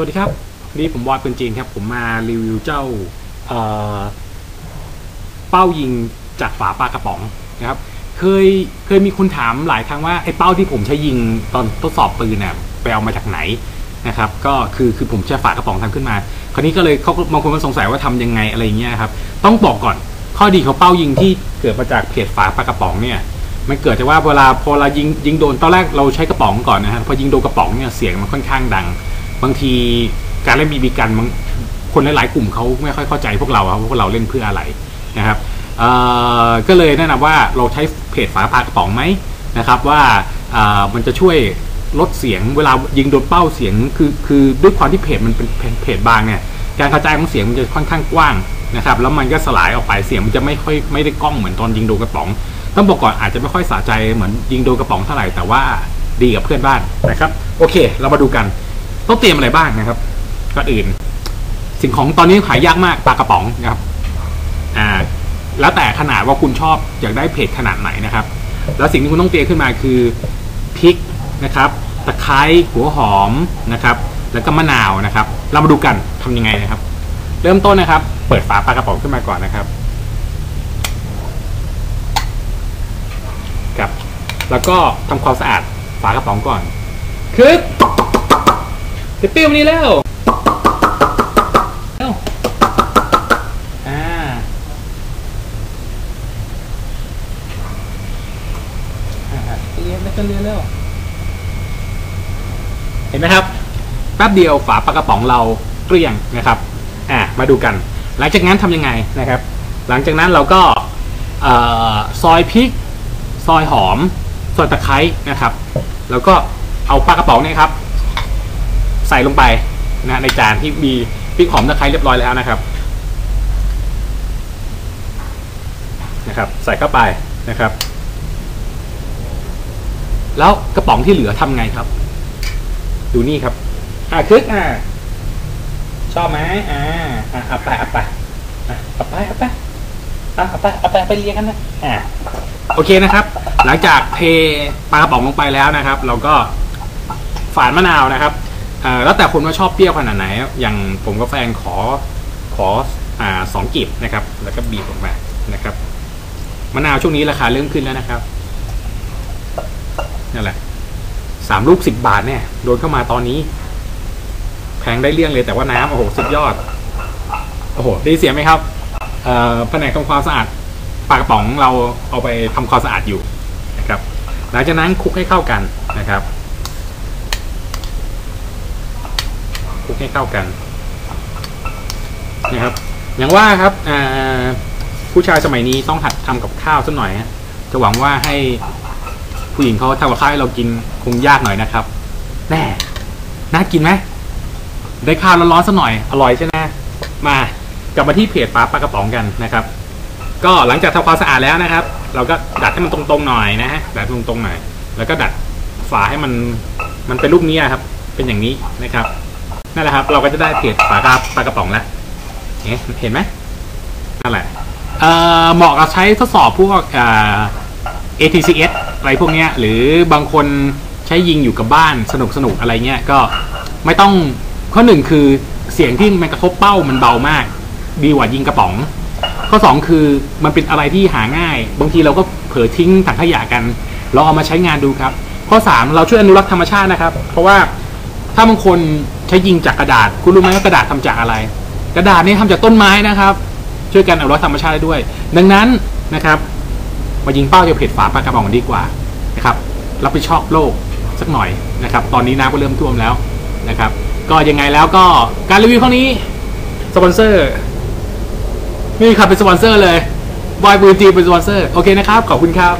สวัสดีครับนี่ผมวอยปืนจีนครับ ผมมารีวิวเจ้าเเป้ายิงจากฝาปลากระป๋องนะครับ เคยเคยมีคนถามหลายครั้งว่าไอ้เป้าที่ผมใช้ยิงตอนทดสอบปืนเนี่ยไปเอามาจากไหนนะครับ ก็คือคือผมใช้ฝากระป๋องทำขึ้นมา คราวนี้ก็เลยเขาบางคนก็สงสัยว่าทำยังไงอะไรเงี้ยครับ ต้องบอกก่อนข้อดีของเป้ายิงที่เกิดมาจากเพจฝาปลากระป๋องเนี่ยมันเกิดจากว่าเวลาพอเรายิงยิงโดนตอนแรกเราใช้กระป๋องก่อนนะฮะพอยิงโดนกระป๋องเนี่ยเสียงมันค่อนข้างดัง บางทีการเล่นบีบีกันบางคนหลาย ๆ กลุ่มเขาไม่ค่อยเข้าใจพวกเราครับพวกเราเล่นเพื่ออะไรนะครับก็เลยแนะนำว่าเราใช้เพจฝาปากกระป๋องไหมนะครับว่ามันจะช่วยลดเสียงเวลายิงโดนเป้าเสียงคือคือด้วยความที่เพจมันเป็นเพจเพจบางเนี่ยการกระจายของเสียงมันจะค่อนข้างกว้างนะครับแล้วมันก็สลายออกไปเสียงมันจะไม่ค่อยไม่ได้กล้องเหมือนตอนยิงโดนกระป๋อง ต้องบอกก่อนอาจจะไม่ค่อยสะใจเหมือนยิงโดนกระป๋องเท่าไหร่แต่ว่าดีกับเพื่อนบ้านนะครับ โอเค เรามาดูกัน ต้องเตรียมอะไรบ้างนะครับก่อนอื่น สิ่งของตอนนี้ขายยากมากปลากระป๋องนะครับอ่าแล้วแต่ขนาดว่าคุณชอบอยากได้เพจขนาดไหนนะครับ แล้วสิ่งที่คุณต้องเตรียมขึ้นมาคือพริกนะครับตะไคร้หัวหอมนะครับ แล้วก็มะนาวนะครับ เรามาดูกันทำยังไงนะครับ เริ่มต้นนะครับ เปิดฝาปลากระป๋องขึ้นมาก่อนนะครับครับแล้วก็ทำความสะอาดฝากระป๋องก่อน คือ เดี๋ยวปิ้วมานี่แล้วเร็วอ่าอ่าเรียนแล้วก็เรียนแล้ว เห็นไหมครับ แป๊บเดียวฝาปลากระป๋องเราเกลี้ยงนะครับ อ่ามาดูกัน หลังจากนั้นทำยังไงนะครับ หลังจากนั้นเราก็เอ่อซอยพริก ซอยหอม ซอยตะไคร้นะครับ แล้วก็เอาปลากระป๋องเนี่ยครับ ใส่ลงไปนะในจานที่มีพริกหอมตะไคร้เรียบร้อยแล้วนะครับนะครับ ใส่เข้าไปนะครับ แล้วกระป๋องที่เหลือทำไงครับ ดูนี่ครับ อ่าคึกอ่าชอบไหมอ่าอ่าเอาไปเอาไปอะเอาไปเอาไปอะเอาไปเอาไปเอาไปเรียงกันนะอ่าโอเคนะครับ หลังจากเทปลากระป๋องลงไปแล้วนะครับ เราก็ฝานมะนาวนะครับ แล้วแต่คนว่าชอบเปรี้ยวขนาดไหน อย่างผมกับแฟนขอขออ่าสองกีบนะครับ แล้วก็บีบออกมานะครับมะนาวช่วงนี้ราคาเริ่มขึ้นแล้วนะครับนั่นแหละสามลูกสิบบาทเนี่ยโดนเข้ามาตอนนี้แพงได้เรื่องเลยแต่ว่าน้ำโอ้โหสุดยอดโอ้โหได้เสียไหมครับแผนกทำความสะอาดปากระป๋องเราเอาไปทำความสะอาดอยู่นะครับ หลังจากนั้นคลุกให้เข้ากันนะครับคลุก ให้เข้ากันนะครับ อย่างว่าครับผู้ชายสมัยนี้ต้องหัดทำกับข้าวสักหน่อยจะหวังว่าให้ผู้หญิงเขาทำกับข้าวให้เรากินคงยากหน่อยนะครับแน่น่ากินไหมได้ข้าวร้อนๆสักหน่อยอร่อยใช่ไหมมากลับมาที่เพจปลาปลากระป๋องกันนะครับ ก็หลังจากทำความสะอาดแล้วนะครับ เราก็ดัดให้มันตรงๆหน่อยนะฮะดัดตรงๆหน่อย แล้วก็ดัดฝาให้มันมันเป็นรูปนี้ครับ เป็นอย่างนี้นะครับ นั่นแหละครับ เราก็จะได้เพจฝากระปลากระป๋องแล้วเห็นไหมนั่นแหละเหมาะกับใช้ทดสอบพวกอ ATCS อะไรพวกเนี้ยหรือบางคนใช้ยิงอยู่กับบ้านสนุกสนุกอะไรเงี้ยก็ไม่ต้องข้อหนึ่งคือเสียงที่มันกระทบเป้ามันเบามาก ดีกว่ายิงกระป๋อง ข้อ 2 คือมันเป็นอะไรที่หาง่าย บางทีเราก็เผลอทิ้งถังขยะกันเราเอามาใช้งานดูครับ ข้อ 3 เราช่วยอนุรักษ์ธรรมชาตินะครับ เพราะว่าถ้าบางคน ใช้ยิงจากกระดาษ คุณรู้ไหมว่ากระดาษทำจากอะไร กระดาษนี่ทำจากต้นไม้นะครับ ช่วยกันอนุรักษ์ธรรมชาติด้วย ดังนั้นนะครับมายิงเป้าจะเพจฝาปลากระป๋องดีกว่านะครับรับผิดชอบโลกสักหน่อยนะครับ ตอนนี้น้ำก็เริ่มท่วมแล้วนะครับ ก็ยังไงแล้วก็การรีวิวครั้งนี้สปอนเซอร์ไม่มีครเป็นสปอนเซอร์เลยบอยปืนจีเป็นสปอนเซอร์โอเคนะครับ ขอบคุณครับ